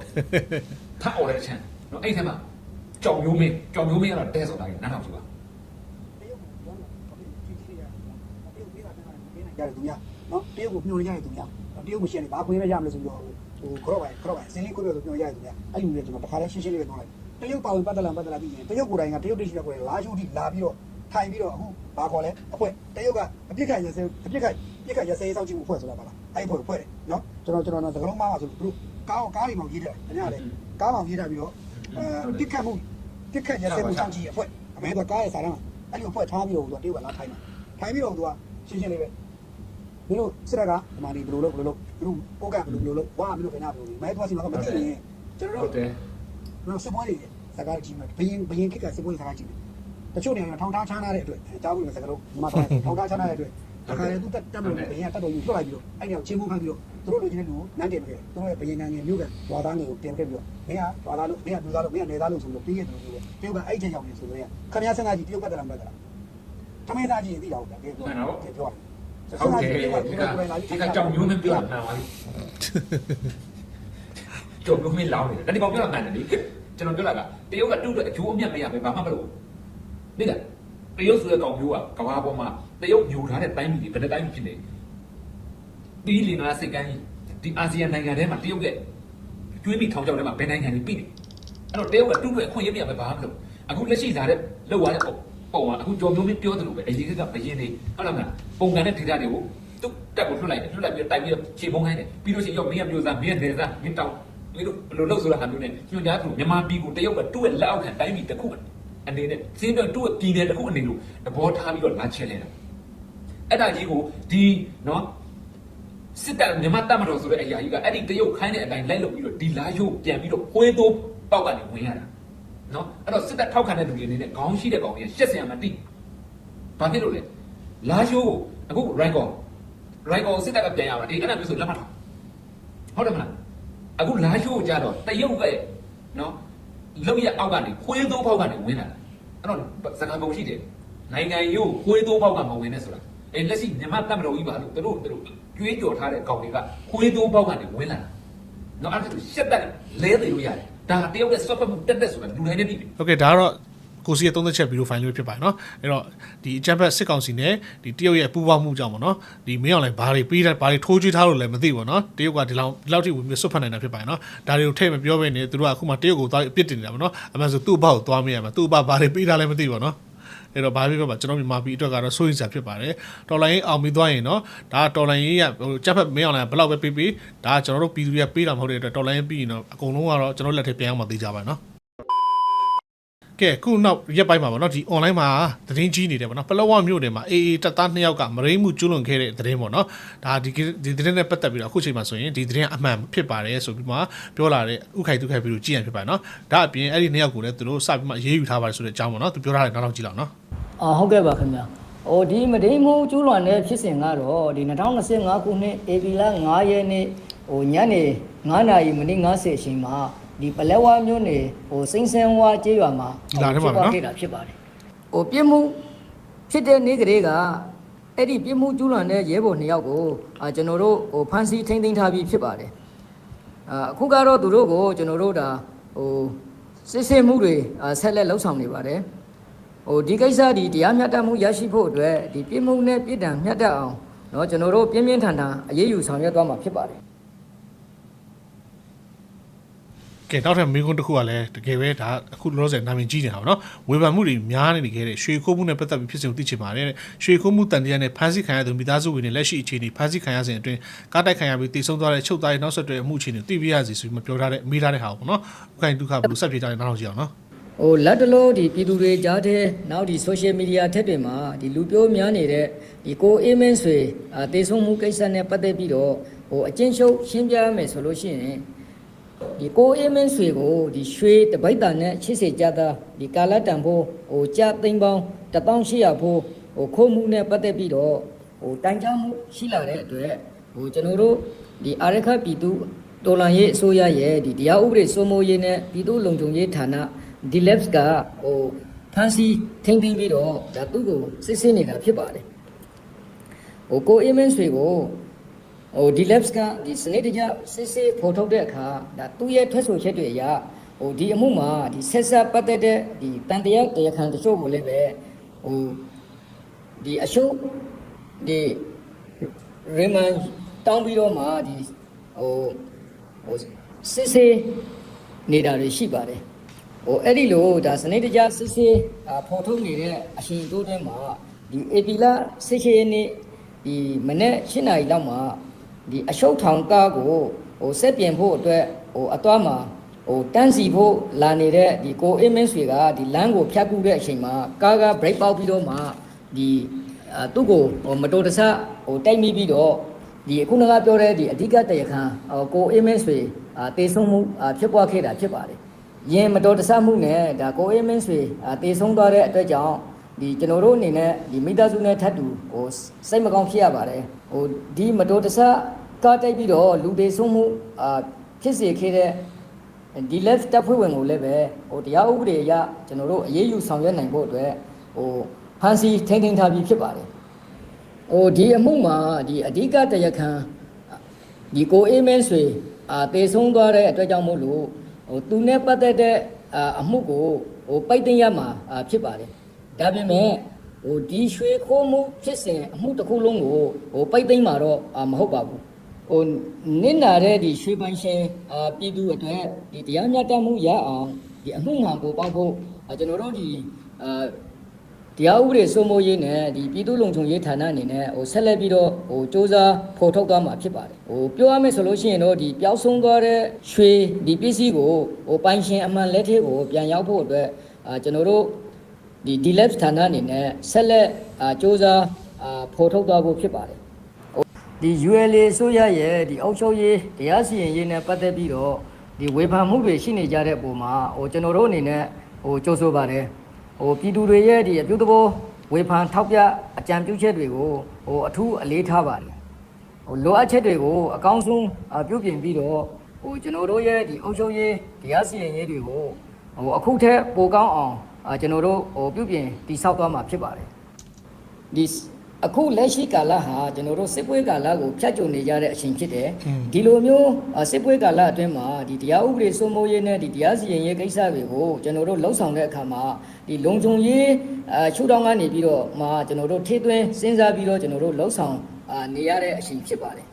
ထပ်အောင်တဲ့ချမ်းနော်အဲ့ထက်မှာကြောင်မျိုးမင်းကြောင်မျိုးမင်းကတော့တဲဆိုတာကြီးနားထောင်ကြည့်ပါရတယ်သူများနော်တရုတ်ကိုညှို့ရတယ်သူများ တရုတ်ကိုရှင်းနေဘာခွင့်ရရမလဲဆိုတော့ဟိုခရော့ပိုင်ခရော့ပိုင်စင်းလေးကိုပြောဆိုညှို့ရတယ်သူများအဲ့လိုမျိုးကျွန်တော်တခါလဲရှင်းရှင်းလေးပဲပြောလိုက်တရုတ်ပါဝင်ပတ်သက်လာပတ်သက်လာပြီးရင်တရုတ်ကိုယ်တိုင်ကတရုတ်တိရှိတဲ့ကိုယ်လာရှုထိလာပြီးတော့ထိုင်ပြီးတော့အခုဘာခေါ်လဲအဖွဲ့တရုတ်ကအပြစ်ခတ်ရစဲအပြစ်ခတ်ပြစ်ခတ်ရစဲစောင့်ကြည့်မှုအဖွဲ့ဆိုတာပါလားအဲ့ဖွဲ့ဖွဲ့တယ်နော်ကျွန်တော်ကျွန်တော်သကလုံးမပါဆိုလို့သူတို့ကားကားတွေမှရေးတယ်ခင်ဗျားလေကားမှရေးတာပြီးတော့အဲပြစ်ခတ်မှုပြစ်ခတ်ရစဲမှုစောင့်ကြည့်အဖွဲ့အမေကကားရဲ့စာတန်းအဲ့လိုအဖွဲ့ထားပြီးတော့သူကတရုတ်ကလာထိုင်တာထိုင်ပြီးတော့သူကရှင်းရှင်းလေးပဲ မင်းတို့စစ်တပ်ကဒီမှာဒီဘယ်လိုလုပ်ဘယ်လိုလုပ်သူတို့ပိုကဘယ်လိုဘယ်လိုလုပ်ဝါမင်းတို့ခင်ဗျားဘယ်လိုလဲမဲသွားစီမှာကမသိရင်ကျွန်တော်ဟုတ်တယ်တို့စပွားတွေစကားကြည့်မယ်ဘယင်ဘယင်ခက်ကစပွားစကားကြည့်မယ်တချို့နေရာထောင်ထားချမ်းထားတဲ့အတွက်ကြားဘူးလေစကားလုံးဒီမှာထောင်ထားချမ်းထားတဲ့အတွက်တခါလေသူတက်တက်လို့ဘယင်ကတက်တော့ယူထွက်လိုက်ပြီးတော့အဲ့ဒီအောင်ချင်းမှုခံပြီးတော့သူတို့လိုချင်တဲ့လူနန်းတင်တယ်သူတို့ရဲ့ဘယင်နိုင်ငံမျိုးကဝါသားတွေကိုတင်ခဲ့ပြီးတော့မင်းကဝါသားလို့မင်းကလူသားလို့မင်းကနေသားလို့ဆိုလို့ပြီးရတယ်လို့ပြောတရုတ်ကအဲ့ချက်ရောက်နေဆိုတော့ခင်ဗျားစဉ်းစားကြည့်တရုတ်ကတည်းကမပတ်တာခမင်းသားကြည့်ရင်သိတာဟုတ်တယ်ပြောပြော ဟုတ်ကဲ့ဒီကကြောင်မျိုးမင်းပြောတာမှန်ပါပြီကြောင်မျိုးမင်းလောင်းနေတယ်ဒါဒီကောင်ပြောတာမှန်တယ်လေကျွန်တော်ပြောတာကတရုတ်ကတူတော့အကျိုးအမြတ်မရပဲဘာမှမလုပ်ဘူးနိကတရုတ်ဆိုတဲ့ကောင်မျိုးကကဘာပေါ်မှာတရုတ်ညိုထားတဲ့တိုင်းပြည်တွေဘယ်တဲ့တိုင်းပြည်ဖြစ်နေပြီးလင်နာစိတ်ကန်းကြီးဒီအာဆီယံနိုင်ငံထဲမှာတရုတ်ရဲ့ကျွေးပြီးထောင်ချောက်ထဲမှာဘယ်နိုင်ငံတွေပြီးနေအဲ့တော့တရုတ်ကတူတော့အခွင့်အရေးမရပဲဘာမှမလုပ်အခုလက်ရှိလာတဲ့လောက်ရတဲ့ပုံ ပုံကအခုကြော်မျိုးမင်းပြောသလိုပဲအရေးကဘယင်းနေဟုတ်လားမလားပုံကံတဲ့ဒေတာတွေကိုသူတက်ကိုလွှတ်လိုက်တယ်လွှတ်လိုက်ပြီးတိုက်ပြီးခြေပုံခိုင်းတယ်ပြီးလို့ရှိရင်ရောမင်းကမျိုးစားမင်းကနေစားမင်းတောင်းမင်းတို့ဘယ်လိုလုပ်ဆိုတာဟာမျိုးနဲ့ညွှန်ကြားသူမြန်မာပြည်ကိုတရုတ်ကတူရဲ့လက်အောက်ခံတိုင်းပြည်တစ်ခုအနေနဲ့စင်းတော့တူရဲ့ပြည်နယ်တစ်ခုအနေလို့သဘောထားပြီးတော့လာချဲလဲတာအဲ့ဒါကြီးကိုဒီနော်စစ်တပ်မြန်မာတပ်မတော်ဆိုတဲ့အရာကြီးကအဲ့ဒီတရုတ်ခိုင်းတဲ့အတိုင်းလိုက်လုပ်ပြီးတော့ဒီလာရုပ်ပြန်ပြီးတော့ခွေးတိုးပေါက်ကနေဝင်ရတာ နော်အဲ့တော့စစ်တပ်ထောက်ခံတဲ့လူတွေအနေနဲ့ခေါင်းရှိတဲ့ကောင်ကြီးရှက်စရာမတိဘာဖြစ်လို့လဲလာရုပ်ကိုအခု rank ကော rank ကောစစ်တပ်ကပြန်ရမှာအေးအဲ့ဒါမျိုးဆိုလက်မထောက်ဟုတ်တယ်မလားအခုလာရုပ်ကိုကြတော့တရုတ်ကနော်လောက်ရအောက်ကနေခွေးတိုးပေါက်ကနေဝင်လာတာအဲ့တော့စကားပုံရှိတယ်နိုင်ငံရုပ်ခွေးတိုးပေါက်ကမဝင်နဲ့ဆိုတာအေးလက်ရှိမြန်မာတပ်မတော်ကြီးပါလို့တို့တို့ကျွေးကြော်ထားတဲ့ကောင်တွေကခွေးတိုးပေါက်ကနေဝင်လာတာနော်အဲ့ဒါဆိုရှက်တက်လဲသေးလို့ရတယ် ဒါတရုတ်ရဲ့ဆွတ်ဖက်မှုတက်တက်ဆိုတာလူတိုင်းနဲ့သိပြီ โอเคဒါကတော့ကိုစီရဲ့သုံးသက်ချက်ဗီဒီယိုဖိုင်လေးဖြစ်ပါတယ်เนาะအဲ့တော့ဒီအချမ်းဘက်စစ်ကောင်စီနဲ့ဒီတရုတ်ရဲ့ပူးပေါင်းမှုကြောင့်ပေါ့เนาะဒီမင်းအောင်လည်းဘာတွေပေးတယ်ဘာတွေထိုးကျွေးထားလို့လည်းမသိဘူးเนาะတရုတ်ကဒီလောက်ဒီလောက်ထိဝင်ပြီးဆွတ်ဖက်နိုင်တာဖြစ်ပါတယ်เนาะဒါတွေကိုထည့်မပြောဘဲနဲ့သူတို့ကအခုမှတရုတ်ကိုသွားအပြစ်တင်နေတာပေါ့เนาะအမှန်ဆိုသူ့ဘောက်ကိုသွားမရမှာသူ့ဘောက်ဘာတွေပေးတာလည်းမသိဘူးเนาะ အဲ့တော့ဘာဖြစ်ဖြစ်ပါကျွန်တော်မြန်မာပြည်အတွက်ကတော့စိုးရိမ်စရာဖြစ်ပါတယ်တော်လိုင်းအောင်ပြီးသွားရင်တော့ဒါတော်လိုင်းကြီးကဟိုကြက်ဖက်မင်းအောင်လည်းဘလောက်ပဲပေးပေးဒါကျွန်တော်တို့ပြည်သူတွေကပေးတာမဟုတ်တဲ့အတွက်တော်လိုင်းပြီးရင်တော့အကုန်လုံးကတော့ကျွန်တော်လက်ထက်ပြန်အောင်မသေးကြပါနော်ကဲခုနောက်ရက်ပိုင်းမှာပေါ့နော်ဒီ online မှာသတင်းကြီးနေတယ်ပေါ့နော်ပလောဝမြို့နယ်မှာ AA တပ်သား2ယောက်ကမရိမှုကျွလွန်ခဲ့တဲ့သတင်းပေါ့နော်ဒါဒီဒီသတင်းနဲ့ပတ်သက်ပြီးတော့အခုချိန်မှာဆိုရင်ဒီသတင်းအမှန်ဖြစ်ပါတယ်ဆိုပြီးမှပြောလာတဲ့ဥခိုင်ဒုခိုင်ပြီးတော့ကြည်ရန်ဖြစ်ပါတယ်နော်ဒါအပြင်အဲ့ဒီ2ယောက်ကိုလည်းသူတို့စပြီးမှအေးအေးယူထားပါတယ်ဆိုတဲ့အကြောင်းပေါ့နော်သူပြောထားတယ်နောက်နောက်ကြည့်လောက်နော် အာဟုတ်ကဲ့ပါခင်ဗျာဟိုဒီမဒိမှုကျူးလွန်တဲ့ဖြစ်စဉ်ကတော့ဒီ2025ခုနှစ်ဧပြီလ9ရက်နေ့ဟိုညနေ9နာရီမိနစ်50အချိန်မှာဒီပလက်ဝမြို့နယ်ဟိုစိန်ဆန်ဝါကျေးရွာမှာဒီလာထဲမှာပဲနော်ဖြစ်တာဖြစ်ပါတယ်ဟိုပြစ်မှုဖြစ်တဲ့နေ့ကလေးကအဲ့ဒီပြစ်မှုကျူးလွန်တဲ့ရဲဘော်နှစ်ယောက်ကိုအာကျွန်တော်တို့ဟိုဖမ်းဆီးထိန်းသိမ်းထားပြီးဖြစ်ပါတယ်အာအခုကတော့သူတို့ကိုကျွန်တော်တို့ဒါဟိုစစ်စစ်မှုတွေအာဆက်လက်လှုပ်ဆောင်နေပါတယ် ဟိုဒီကိစ္စဒီတရားမျှတမှုရရှိဖို့အတွက်ဒီပြည်မှုနဲ့ပြည်တံမျှတအောင်เนาะကျွန်တော်တို့ပြင်းပြင်းထန်ထန်အရေးယူဆောင်ရွက်သွားမှာဖြစ်ပါတယ် ကဲနောက်ထပ်မိကုန်းတစ်ခုကလည်းတကယ်ပဲဒါအခုလောလောဆယ်နာမည်ကြီးနေတာပေါ့နော်ဝေဖန်မှုတွေများနေခဲ့တဲ့ရွှေခိုးမှုနဲ့ပတ်သက်ပြီးဖြစ်စဉ်ကိုသိချင်ပါတယ်တဲ့ရွှေခိုးမှုတန်တရားနဲ့ဖမ်းဆီးခံရသူမိသားစုဝင်တွေလက်ရှိအခြေအနေဖမ်းဆီးခံရစဉ်အတွင်းကားတိုက်ခံရပြီးတိတ်ဆုံးသွားတဲ့ချုပ်သားရဲ့နောက်ဆက်တွဲအမှုအခြေအနေကိုသိပြရစီဆိုပြီးမပြောထားတဲ့မေးထားတဲ့ဟာပေါ့နော်ဥခိုင်ဒုက္ခဘယ်လိုဆက်ပြေကြလဲနောက်တော့ကြည့်အောင်နော် ဟိုလက်တလို့ဒီပြည်သူတွေကြားတဲ့နောက်ဒီ social media ထက်တွေမှာဒီလူပြောများနေတဲ့ဒီကိုအေးမင်းဆွေအာတေဆုံးမှုကိစ္စနဲ့ပတ်သက်ပြီးတော့ဟိုအချင်းချုပ်ရှင်းပြရမယ်ဆိုလို့ရှိရင်ဒီကိုအေးမင်းဆွေကိုဒီရွှေတပိတ်တာနဲ့ချစ်စေကြတာဒီကာလတန်ဖို့ဟိုကြသိန်းပေါင်း1800ဖို့ဟိုခိုးမှုနဲ့ပတ်သက်ပြီးတော့ဟိုတိုင်ကြားမှုရှိလာတဲ့အတွက်ဟိုကျွန်တော်တို့ဒီအာရခပြည်သူတော်လန်ရေးအစိုးရရဲ့ဒီတရားဥပဒေစိုးမိုးရေးနဲ့ပြည်သူ့လုံခြုံရေးဌာန ဒီ labs ကဟိုဖန်စီထိမ့်သိမ်းပြီးတော့ဒါသူ့ကိုစစ်စစ်နေတာဖြစ်ပါတယ်ဟိုကိုအင်းမင်းဆွေကိုဟိုဒီ labs ကဒီစနစ်တကျစစ်စစ်ဖော်ထုတ်တဲ့အခါဒါသူ့ရဲ့ထွက်ဆိုချက်တွေအရဟိုဒီအမှုမှာဒီဆက်ဆက်ပတ်သက်တဲ့ဒီတန်တရားတရားခံတချို့ကိုလည်းပဲဟိုဒီအရှုံးဒီ remand တောင်းပြီးတော့မှဒီဟိုဟိုစစ်စစ်နေတာတွေရှိပါတယ် ဟိုအဲ့ဒီလိုဒါစနေတကျစစ်စစ်အာဖော်ထုတ်နေတဲ့အရှင်တိုးတဲ့မှာဒီအေပီလာစစ်ချေနေ့ဒီမနေ့၈နာရီလောက်မှာဒီအရှုပ်ထောင်ကားကိုဟိုဆက်ပြင်ဖို့အတွက်ဟိုအသွားမှာဟိုတန်းစီဖို့လာနေတဲ့ဒီကိုအင်းမင်းဆွေကဒီလမ်းကိုဖြတ်ကူးတဲ့အချိန်မှာကားက break ပေါက်ပြီးတော့မှဒီအာသူ့ကိုဟိုမတော်တဆဟိုတိုက်မိပြီးတော့ဒီအခုနကပြောတဲ့ဒီအဓိကတရားခံဟိုကိုအင်းမင်းဆွေအာတေဆုံးမှုအာဖြစ်ပွားခဲ့တာဖြစ်ပါတယ် ရင်မတော်တဆမှုနဲ့ဒါကိုအေးမင်းဆွေအာတေဆုံးသွားတဲ့အတွက်ကြောင့်ဒီကျွန်တော်တို့အနေနဲ့ဒီမိသားစုနဲ့ထပ်တူဟိုစိတ်မကောင်းဖြစ်ရပါတယ်ဟိုဒီမတော်တဆကားတိုက်ပြီးတော့လူတေဆုံးမှုအာဖြစ်စေခဲ့တဲ့ဒီ left တပ်ဖွဲ့ဝင်ကိုလည်းပဲဟိုတရားဥပဒေအရကျွန်တော်တို့အရေးယူဆောင်ရွက်နိုင်ဖို့အတွက်ဟိုဖန်စီထိန်းသိမ်းထားပြီးဖြစ်ပါတယ်ဟိုဒီအမှုမှာဒီအဓိကတရားခံဒီကိုအေးမင်းဆွေအာတေဆုံးသွားတဲ့အတွက်ကြောင့်မို့လို့ ဟိုသူနဲ့ပတ်သက်တဲ့အာအမှုကိုဟိုပိုက်တင်ရမှာအာဖြစ်ပါတယ်ဒါပေမဲ့ဟိုဒီရွှေခိုးမှုဖြစ်စဉ်အမှုတစ်ခုလုံးကိုဟိုပိုက်သိမ်းမှာတော့အာမဟုတ်ပါဘူးဟိုနင့်နာတဲ့ဒီရွှေပိုင်ရှင်အာပြည်သူအတွက်ဒီတရားမျှတမှုရအောင်ဒီအမှုမှန်ပေါ်ပေါက်ဖို့အာကျွန်တော်တို့ဒီအာ တရားဥပဒေစိုးမိုးရေးနဲ့ဒီပြည်သူ့လုံခြုံရေးဌာနအနေနဲ့ဟိုဆက်လက်ပြီးတော့ဟိုစ조사ဖော်ထုတ်သွားမှာဖြစ်ပါတယ်ဟိုပြောရမယ်ဆိုလို့ရှိရင်တော့ဒီပျောက်ဆုံးသွားတဲ့ရွှေဒီပစ္စည်းကိုဟိုပိုင်ရှင်အမှန်လက်ထဲကိုပြန်ရောက်ဖို့အတွက်အာကျွန်တော်တို့ဒီ DLab ဌာနအနေနဲ့ဆက်လက်အာစ조사အာဖော်ထုတ်သွားဖို့ဖြစ်ပါတယ် ဒီ ULA ဆိုရရဲ့ဒီအောက်ချုပ်ရေးတရားစီရင်ရေးနဲ့ပတ်သက်ပြီးတော့ဒီဝေဖန်မှုတွေရှိနေကြတဲ့ပုံမှာဟိုကျွန်တော်တို့အနေနဲ့ဟိုကြိုးဆိုပါတယ် ဟိုပြည်သူတွေရဲ့ဒီအပြုသဘောဝေဖန်ထောက်ပြအကြံပြုချက်တွေကိုဟိုအထူးအလေးထားပါတယ်ဟိုလိုအပ်ချက်တွေကိုအကောင်းဆုံးအပြုပြင်ပြီးတော့ဟိုကျွန်တော်တို့ရဲ့ဒီအောက်ချုပ်ရေးတရားစီရင်ရေးတွေကိုဟိုအခုထက်ပိုကောင်းအောင်အာကျွန်တော်တို့ဟိုပြုပြင်တည်ဆောက်သွားမှာဖြစ်ပါတယ်ဒီ အခုလက်ရှိကာလဟာကျွန်တော်တို့စစ်ပွဲကာလကိုဖြတ်ကျော်နေကြတဲ့အချိန်ဖြစ်တယ်ဒီလိုမျိုးအာစစ်ပွဲကာလအတွင်းမှာဒီတရားဥပဒေစိုးမိုးရေးနဲ့ဒီတရားစီရင်ရေးကိစ္စတွေကိုကျွန်တော်တို့လှုပ်ဆောင်တဲ့အခါမှာဒီလုံခြုံရေးအာရှုထောင့်ကနေပြီးတော့မှာကျွန်တော်တို့ထိသွင်းစဉ်းစားပြီးတော့ကျွန်တော်တို့လှုပ်ဆောင်အာနေရတဲ့အချိန်ဖြစ်ပါတယ်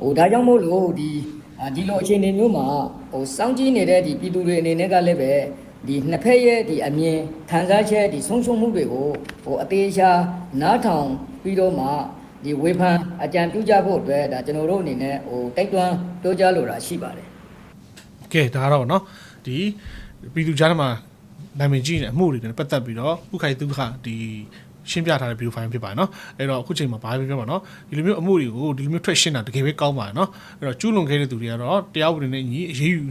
ဟိုဒါကြောင့်မို့လို့ဒီအာဒီလိုအခြေအနေမျိုးမှာဟိုစောင့်ကြည့်နေတဲ့ဒီပြည်သူတွေအနေနဲ့ကလည်းပဲ ဒီနှစ်ဖက်ရဲ့ဒီအမြင်ခံစားချက်ဒီဆုံးရှုံးမှုတွေကိုဟိုအသေးချာနားထောင်ပြီးတော့မှဒီဝေဖန်အကြံပြုကြဖို့အတွက်ဒါကျွန်တော်တို့အနေနဲ့ဟိုတိုက်တွန်းပြောကြားလိုတာရှိပါတယ် ကဲဒါတော့เนาะဒီပြည်သူကြားထဲမှာနာမည်ကြီးနေတဲ့အမှုတွေနဲ့ပတ်သက်ပြီးတော့ဥခိုင်ဒုက္ခဒီရှင်းပြထားတဲ့ video file ဖြစ်ပါတယ်เนาะအဲ့တော့အခုချိန်မှာဘာပဲပြောပါเนาะဒီလိုမျိုးအမှုတွေကိုဒီလိုမျိုးထွက်ရှင်းတာတကယ်ပဲကောင်းပါတယ်เนาะအဲ့တော့ကျူးလွန်ခဲ့တဲ့သူတွေကတော့တရားဥပဒေနဲ့ညီအရေးယူ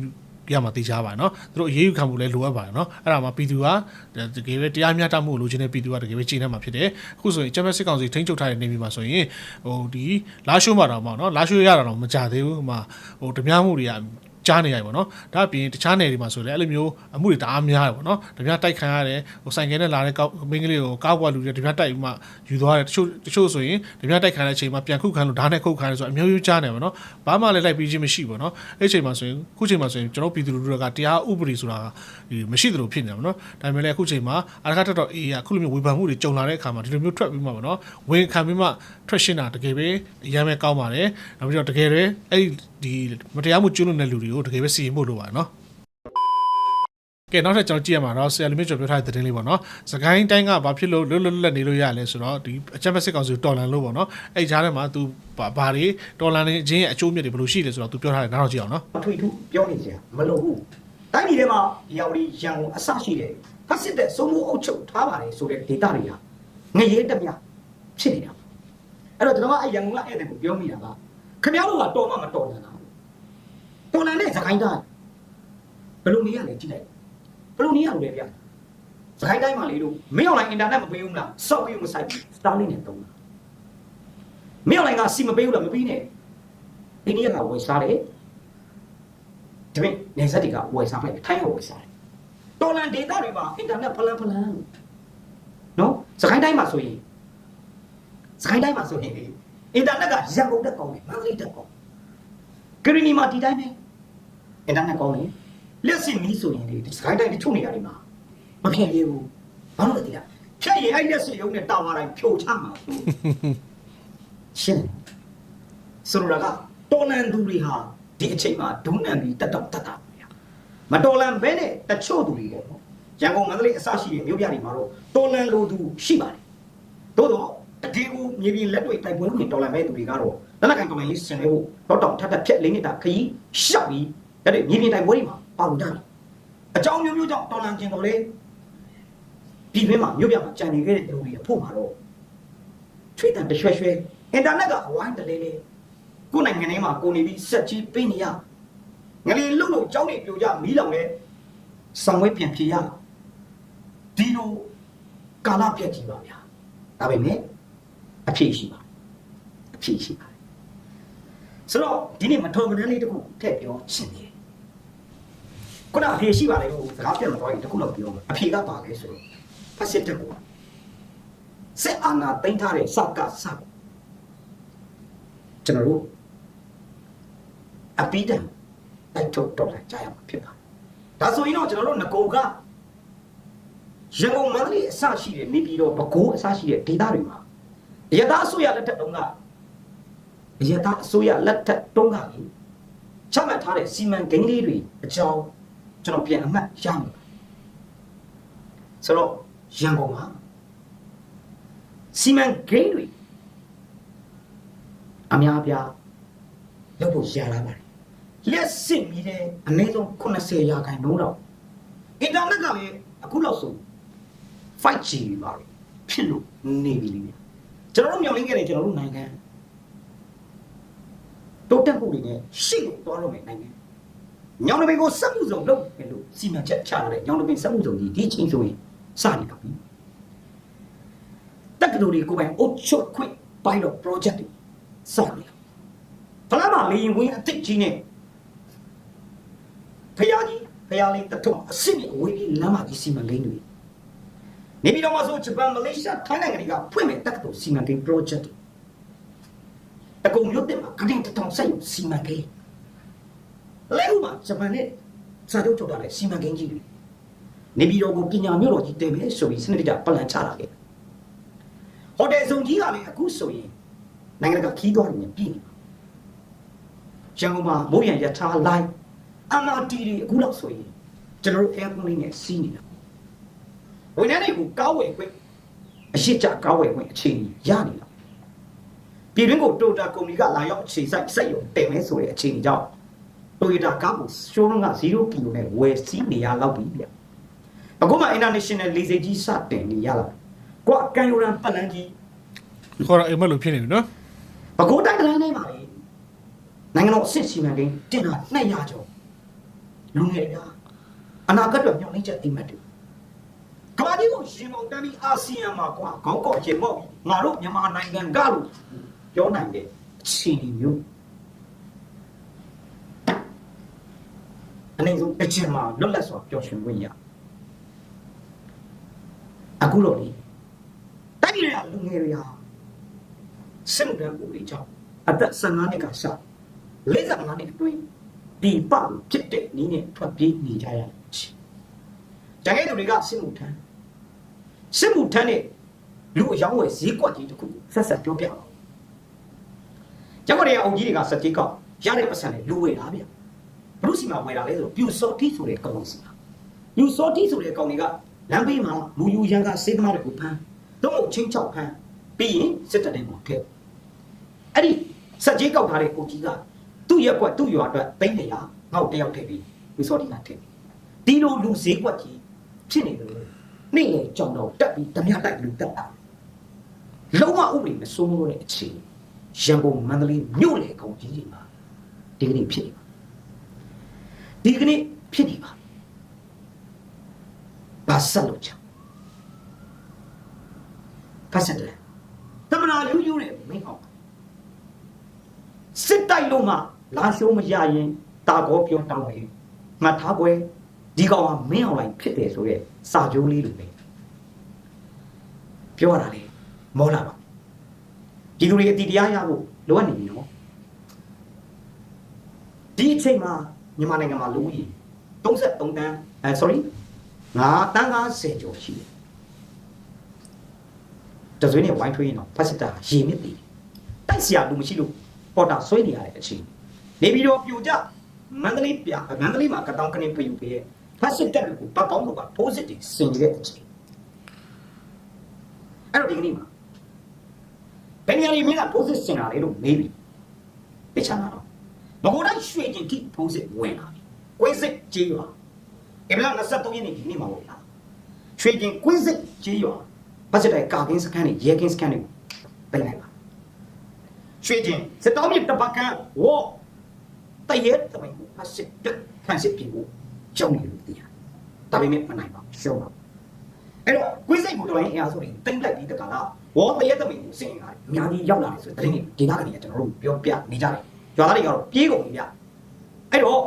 ရမှာသိချပါနော်သူတို့အရေးယူခံမှုလည်းလိုအပ်ပါတယ်နော်အဲ့ဒါမှပြည်သူကတကယ်ပဲတရားမျှတမှုကိုလိုချင်တဲ့ပြည်သူကတကယ်ပဲချိန်နေမှာဖြစ်တယ်အခုဆိုရင်ချမ်ပီယံစစ်ကောင်စီထိန်းချုပ်ထားတဲ့နေပြည်မှာဆိုရင်ဟိုဒီလာရှိုးမှာတော့ပေါ့နော်လာရှိုးရတာတော့မကြသေးဘူးဟိုမှာဟိုဓမြမှုတွေက ကြားနေရပါတော့ဒါအပြင်တခြားနယ်တွေမှာဆိုလည်းအဲ့လိုမျိုးအမှုတွေတအားများတယ်ပေါ့နော်တပြားတိုက်ခံရတယ်ဟိုဆိုင်ကယ်နဲ့လာတဲ့ကောက်မင်းကလေးကိုကောက်ဘွားလူတွေတပြားတိုက်ပြီးမှယူသွားတယ်တချို့တချို့ဆိုရင်တပြားတိုက်ခံတဲ့အချိန်မှာပြန်ခုခံလို့ဓာတ်နဲ့ခုခံတယ်ဆိုတော့အမျိုးမျိုးကြားနေပါတော့ဘာမှလည်းလိုက်ပြီးချင်းမရှိပါတော့အဲ့အချိန်မှာဆိုရင်ခုချိန်မှာဆိုရင်ကျွန်တော်ပြည်သူလူထုတွေကတရားဥပဒေဆိုတာကဒီမရှိသလိုဖြစ်နေတာပါနော်ဒါပေမဲ့လည်းအခုချိန်မှာအရကတက်တော့အေးရအခုလိုမျိုးဝေဖန်မှုတွေကြုံလာတဲ့အခါမှာဒီလိုမျိုးထွက်ပြီးမှပါနော်ဝင်ခံပြီးမှထွက်ရှင်းတာတကယ်ပဲအရင်ပဲကောင်းပါတယ်နောက်ပြီးတော့တကယ်ပဲအဲ့ဒီ မတရားမှုကျူးလွန်တဲ့လူတွေကိုတကယ်ပဲစီရင်ဖို့လိုပါတယ်နော်ကဲနောက်ထပ်ကျွန်တော်ကြည့်ရမှာတော့ဆရာလူမျိုးကျော်ပြောထားတဲ့သတင်းလေးပေါ့နော်။စကိုင်းတိုင်းကဘာဖြစ်လို့လွတ်လွတ်လပ်လပ်နေလို့ရလဲဆိုတော့ဒီအချက်မစစ်ကောင်စီတော်လန်လို့ပေါ့နော်။အဲ့ကြားထဲမှာ तू ဘာဘာတွေတော်လန်နေခြင်းရဲ့အကျိုးမြတ်တွေဘယ်လိုရှိလဲဆိုတော့ तू ပြောထားတယ်နောက်တော့ကြည့်အောင်နော်အထွေထူးပြောနေစရာမလိုဘူးတိုင်းပြည်ထဲမှာဒီရောက်ဒီရန်ကုန်အဆရှိတယ်ဖတ်စစ်တဲ့စိုးမိုးအုပ်ချုပ်ထားပါတယ်ဆိုတဲ့ဒေတာတွေကငရဲတက်မြဖြစ်နေတာအဲ့တော့ကျွန်တော်ကအဲ့ရန်ကုန်ကအဲ့တဲ့ကိုပြောမိတာက ခင်ဗျားတို့ကတော်မှမတော်နိုင်တာတော်နိုင်တဲ့သခိုင်းတိုင်းဘယ်လိုနေရလဲကြည့်လိုက်ဘယ်လိုနေရလို့လဲဗျသခိုင်းတိုင်းမှာလေလို့မင်းအောင်လိုင်းအင်တာနက်မပေးဘူးလားစောက်ပြီးမဆိုင်စတာလင်းနဲ့တုံးတာမင်းအောင်လိုင်းကစီမပေးဘူးလားမပေးနဲ့အိန္ဒိယကဝယ်စားတယ်ဒါပေမဲ့နေဆက်တွေကဝယ်စားလိုက်တယ်ထိုင်းကဝယ်စားတယ်တော်လန်ဒေတာတွေမှာအင်တာနက်ဖလန်ဖလန်နော်စကိုင်းတိုင်းမှာဆိုရင်စကိုင်းတိုင်းမှာဆိုရင် အင်တာနက်ကရန်ကုန်တက်ကောင်းတယ်မန္တလေးတက်ကောင်းဂရီနီမှာဒီတိုင်းပဲအင်တာနက်ကောင်းတယ်လက်စစ်မီးဆိုရင်ဒီစကိုင်းတိုင်းတချို့နေရာတွေမှာမဖြတ်ရဘူးဘာလို့လဲဒီလားဖြတ်ရင်အဲ့လက်စစ်ရုံးနဲ့တာဝါတိုင်းဖြိုချမှာရှင်းဆိုလိုတာကတော်လန်သူတွေဟာဒီအချိန်မှာဒုံးနံပြီးတက်တော့တက်တာဗျာမတော်လန်ဘဲနဲ့တချို့သူတွေပေါ့နော်ရန်ကုန်မန္တလေးအစရှိတဲ့မြို့ပြတွေမှာတော့တော်လန်လိုသူရှိပါတယ်သို့တော့တကယ်ကို မြေပြင်လက်တွေ့တိုက်ပွဲဝင်တော်လန်ပဲသူတွေကတော့လက်နက်ကန်ကမိုင်လေးဆင်လို့တော့တောင်ထပ်ထပ်ဖြက်လေးနေတာခရီးရှောက်ပြီးတဲ့မြေပြင်တိုက်ပွဲတွေမှာပါဝင်ကြတယ်အကြောင်းမျိုးမျိုးကြောင့်တော်လန်ကျင်တော်လေဒီဘက်မှာမြို့ပြမှာကြံနေခဲ့တဲ့လူတွေအဖို့မှာတော့ချွေးတန်တရွှဲရွှဲအင်တာနက်ကအဝိုင်းတလေးလေးကိုယ်နိုင်ငံထဲမှာကိုနေပြီးစက်ကြီးပေးနေရငလီလုံလို့ကြောင်းနေပြိုကြမီးလောင်လဲဆောင်ဝဲပြန်ဖြေရဒီလိုကာလပြက်ကြီးပါဗျာဒါပေမဲ့ အဖြေရှိပါအဖြေရှိပါဆိုတော့ဒီနေ့မထုံမနှမ်းလေးတစ်ခုထည့်ပြောရှင်းနေတယ်ခုနအဖြေရှိပါလေဟိုစကားပြတ်မသွားရင်တစ်ခုတော့ပြောမယ်အဖြေကပါလဲဆိုတော့ဖတ်စစ်တက်ကိုစစ်အာဏာသိမ်းထားတဲ့စကစကျွန်တော်တို့အပိတံတိုက်ထုတ်တော့လာကြရမှာဖြစ်ပါတယ်။ဒါဆိုရင်တော့ကျွန်တော်တို့ငကိုကရန်ကုန်မန္တလေးအစရှိတဲ့နေပြည်တော်ပဲခူးအစရှိတဲ့ဒေသတွေမှာ အရသာအစိုးရလက်ထက်တုန်းကအရသာအစိုးရလက်ထက်တုန်းကလေချမှတ်ထားတဲ့စီမံကိန်းလေးတွေအကြောင်းကျွန်တော်ပြန်အမှတ်ရမှာပါဆိုတော့ရန်ကုန်မှာစီမံကိန်းတွေအများအပြားလုပ်ဖို့ရလာပါတယ်လက်စစ်ပြီးတဲ့အနည်းဆုံး80ရာခိုင်နှုန်းတော့အင်တာနက်ကလည်းအခုလောက်ဆို 5G ပါပဲဖြစ်လို့နေပြီလေ ကျွန်တော်တို့မျှော်လင့်ခဲ့တယ်ကျွန်တော်တို့နိုင်ငံတိုးတက်မှုတွေနဲ့ရှိလို့သွားလို့မယ်နိုင်ငံညောင်တပင်ကိုစက်မှုစုံလုပ်မယ်လို့စီမံချက်ချရတဲ့ညောင်တပင်စက်မှုစုံကြီးဒီချင်းဆိုရင်စနေပါပြီတက္ကသိုလ်တွေကိုယ်ပိုင်အုပ်ချုပ်ခွင့် pilot project တွေစနေပါဖလားမလေရင်ဝင်အစ်စ်ကြီးနဲ့ဖယားကြီးဖယားလေးတထုံအစ်စ်နဲ့ဝေးပြီးလမ်းမကြီးစီမံကိန်းတွေ နေပြည်တော်မှာဆိုဂျပန်မလေးရှားထိုင်းနိုင်ငံတွေကဖွင့်မဲ့တက္ကသိုလ်စီမံကိန်း project တွေအကုန်မြို့တင်မှာကတင်တထောင်ဆိုင်စီမံကိန်းလဲဥမှာဂျပန်နဲ့စာချုပ်ချုပ်ထားတဲ့စီမံကိန်းကြီးတွေနေပြည်တော်ကိုပညာမြို့တော်ကြီးတင်မယ်ဆိုပြီးစနစ်တကျပလန်ချလာခဲ့ဟိုတယ်ဆောင်ကြီးကလည်းအခုဆိုရင်နိုင်ငံတကာခီးသွားတယ်ပြည်နေပါရန်ကုန်မှာမိုးရံရထားလိုက် MRT တွေအခုလောက်ဆိုရင်ကျွန်တော်တို့ airplane နဲ့စီးနေတာ ဝန်ထမ်းတွေကိုကားဝယ်ခွင့်အရှိကြကားဝယ်ခွင့်အခြေအနေရနေတာပြည်တွင်းကိုတိုတာကုမ္ပဏီကလာရောက်အခြေစိုက်စက်ရုံတင်မဲဆိုတဲ့အခြေအနေကြောင့်တိုယတာကားကိုရှိုးလုံးက0ကီလိုနဲ့ဝယ်စီးနေရလောက်ပြီဗျအခုမှ international လေဆိပ်ကြီးစတင်နေရလာကွာကန်ယိုရန်ပတ်လန်းကြီးခေါ်တော့အိမ်မက်လို့ဖြစ်နေပြီနော်ပဲခူးတိုင်းတိုင်းတိုင်းပါလေနိုင်ငံတော်အစစ်စီမံကိန်းတင်တာ200ကျော်လူငယ်များအနာဂတ်အတွက်မျှော်လင့်ချက်အိမ်မက်တွေ ကမ္ဘာကြီးကိုရှင်မောင်တန်းပြီးအာဆီယံမှာကွာခေါင်းကောက်ရှင်မောက်ငါတို့မြန်မာနိုင်ငံကလို့ပြောနိုင်တဲ့အခြေအနေမျိုးအနေဆုံးအချင်းမှာလွတ်လပ်စွာပျော်ရွှင်ခွင့်ရအခုတော့လေတိုက်ပြည်ရလူငယ်တွေဟာစင်တဲ့ဦးလေးကြောင့်အသက်15နှစ်ကစ45နှစ်အတွင်းဒီပဖြစ်တဲ့နည်းနဲ့ထွက်ပြေးနေကြရတယ်။ကျန်တဲ့သူတွေကစစ်မှုထမ်း စစ်မှုထမ်းတဲ့လူအယောင်းဝယ်ဈေးကွက်ကြီးတစ်ခုဆက်ဆက်ပြောပြအောင်။ကျန်တဲ့အောင်ကြီးတွေကစက်ကြီးကောက်ရတဲ့ပတ်စံနဲ့လူဝယ်တာဗျ။ဘလို့စီမှာဝယ်တာလဲဆိုတော့ပြူစော်တီဆိုတဲ့ကောင်စီမှာပြူစော်တီဆိုတဲ့ကောင်တွေကလမ်းဘေးမှာလူယူရန်ကစေးသမားတွေကိုဖမ်းတော့မဟုတ်ချင်းချောက်ဖမ်းပြီးရင်စစ်တပ်တွေမှာထည့်အဲ့ဒီစက်ကြီးကောက်ထားတဲ့ကိုကြီးကသူ့ရက်ကွက်သူ့ရွာအတွက်သိမ့်နေရငေါ့တယောက်ထည့်ပြီးပြူစော်တီကထည့်ဒီလိုလူဈေးကွက်ကြီးဖြစ်နေတယ် နေ့လေကြောင်တော့တက်ပြီးဓမြတိုက်လူတက်တာလုံးဝဥပဒေမစိုးမိုးတဲ့အခြေအနေရန်ကုန်မန္တလေးမြို့လေကောင်ကြီးတွေမှာဒီကနေ့ဖြစ်နေပါဒီကနေ့ဖြစ်နေပါဘာဆက်လို့ချဖတ်ဆက်တယ်တမနာယူယူနဲ့မင်းအောင်စစ်တိုက်လို့မှလာရှိုးမရရင်တာကောပြောတောင်းတယ်ငါထားပွဲ ဒီကောင်ကမင်းအောင်လိုက်ဖြစ်တယ်ဆိုရက်စာကြိုးလေးလိုပဲပြောရတာလေမောလာပါဒီလူတွေအတီတရားရဖို့လိုအပ်နေပြီနော်ဒီအချိန်မှာမြန်မာနိုင်ငံမှာလူဦးရေ33တန်းအဲ sorry ငါတန်း90ကျော်ရှိတယ်တဆွေးနဲ့ဝိုင်းထွေးရင်တော့ဖတ်စစ်တာရေမြစ်တည်တိုက်စရာလူမရှိလို့ပေါ်တာဆွဲနေရတဲ့အချိန်နေပြီးတော့ပြိုကြမန္တလေးပြမန္တလေးမှာကတောင်းကနေပြယူပေးရဲ့ ဖတ်စစ်တက်ကိုပတ်ပေါင်းတော့ဖိုးစစ်တွေစင်နေတဲ့အချိန်အဲ့တော့ဒီကနေ့မှာဘယ်နေရာတွေမင်းကဖိုးစစ်စင်လာလေလို့မေးပြီပြချာတော့မဟုတ်တိုင်းရွှေကျင်ကိဖိုးစစ်ဝင်လာပြီဝင်းစစ်ကြီးရွာဧပြီလ23ရက်နေ့ဒီနေ့မှာပေါ့ဗျာရွှေကျင်ကွင်းစစ်ကြီးရွာဘတ်စတိုင်ကာကင်းစခန်းနဲ့ရဲကင်းစခန်းတွေပြင်လိုက်ပါရွှေကျင်စစ်တောင်းမြစ်တပတ်ကန်းဝေါ်တရဲတမိုင်ကိုဖတ်စစ်တက်ဖန်စစ်ပြင် ကိုကျုံနေလို့တရားဒါပေမဲ့မနိုင်ပါဘူးရှုံးပါအဲ့တော့ကွင်းစစ်ကိုတော်ရင်အရာဆိုရင်တင်လိုက်ပြီးတကလားဝေါ်တရဲတမိုင်ကိုစင်ရတယ်အများကြီးရောက်လာတယ်ဆိုတဲ့တရင်ဒေသကနေကျွန်တော်တို့ပြောပြနေကြတယ်ရွာသားတွေကတော့ပြေးကုန်ပြီဗျအဲ့တော့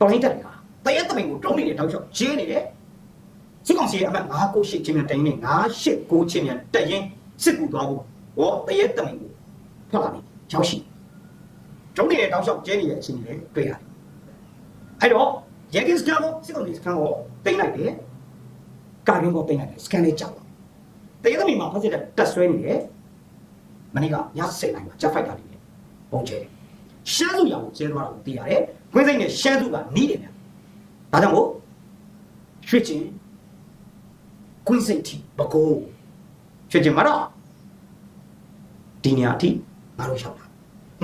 တော်ရင်တက်တယ်တရက်တမိန်ကိုတုံးနေတဲ့တောက်လျှောက်ကျင်းနေတယ်စစ်ကောင်စီရဲ့အမှတ်998ချင်းမြန်တိုင်နေ989ချင်းမြန်တက်ရင်စစ်ကူသွားဖို့ဟောတရက်တမိန်ကိုထွက်လာပြီရောက်ရှိတုံးနေတဲ့တောက်လျှောက်ကျင်းနေတဲ့အချိန်တွေတွေ့ရတယ် အဲ့တော့ရဲကင်းစကန်ကိုစစ်ကောင်စီစကန်ကိုတင်လိုက်တယ်ကာရင်းကိုတင်လိုက်တယ်စကန်လေးကြောက်တရက်တမိန်မှာဖက်စစ်တက်ဆွဲနေတယ်မနေ့ကညစိတ်လိုက်မှာဂျက်ဖိုက်တာလေးပုံချဲတယ်ရှမ်းစုရောင်ကိုကျဲသွားတာကိုသိရတယ်ခွင်းစိတ်နဲ့ရှမ်းစုကနီးတယ်ဗျဒါကြောင့်မို့ရွှေကျင်ကွင်းစိတ်တီပကိုးရွှေကျင်မှာတော့ဒီနေရာအထိငါတို့ရောက်တာ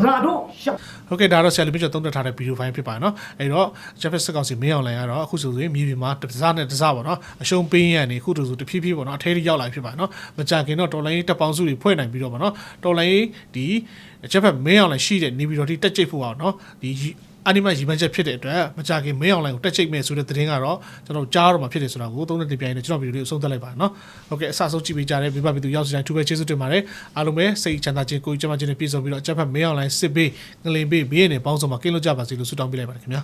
ငါတို့ရောက်ဟုတ်ကဲ့ဒါတော့ဆရာလူပြည့်သုံးသပ်ထားတဲ့ဗီဒီယိုဖိုင်ဖြစ်ပါတယ်နော်အဲ့တော့ Jeff စစ်ကောင်စီမင်းအောင်လိုင်ကတော့အခုဆိုရင်မြေပြင်မှာတစ်စားနဲ့တစ်စားပေါ့နော်အရှုံးပေးရန်နေအခုတည်းဆိုတဖြည်းဖြည်းပေါ့နော်အထဲထိရောက်လာဖြစ်ပါတယ်နော်မကြခင်တော့တော်လိုင်းတပ်ပေါင်းစုတွေဖွဲ့နိုင်ပြီးတော့ပေါ့နော်တော်လိုင်းဒီ Jeff မင်းအောင်လိုင်ရှိတဲ့နေပြီးတော့ဒီတက်ကြိတ်ဖို့အောင်နော်ဒီ အနိမရီမန်ချက်ဖြစ်တဲ့အတွက်မကြခင်မင်းအောင်လိုင်ကိုတက်ချိတ်မယ်ဆိုတဲ့သတင်းကတော့ကျွန်တော်ကြားတော့မှာဖြစ်တယ်ဆိုတာကိုသုံးတဲ့တင်ပြရင်ကျွန်တော်ဗီဒီယိုလေးကိုဆုံးသက်လိုက်ပါနော်ဟုတ်ကဲ့အစဆုံးကြည့်ပေးကြတဲ့မိဘပြည်သူရောက်စီတိုင်းသူပဲကျေးဇူးတင်ပါတယ်အားလုံးပဲစိတ်ချမ်းသာခြင်းကိုယ်ကျန်းမာခြင်းနဲ့ပြည့်စုံပြီးတော့အချက်ဖက်မင်းအောင်လိုင်စစ်ပေးငလင်ပေးဘေးရည်နဲ့ပေါင်းစုံမှာကင်းလို့ကြပါစေလို့ဆုတောင်းပေးလိုက်ပါတယ်ခင်ဗျာ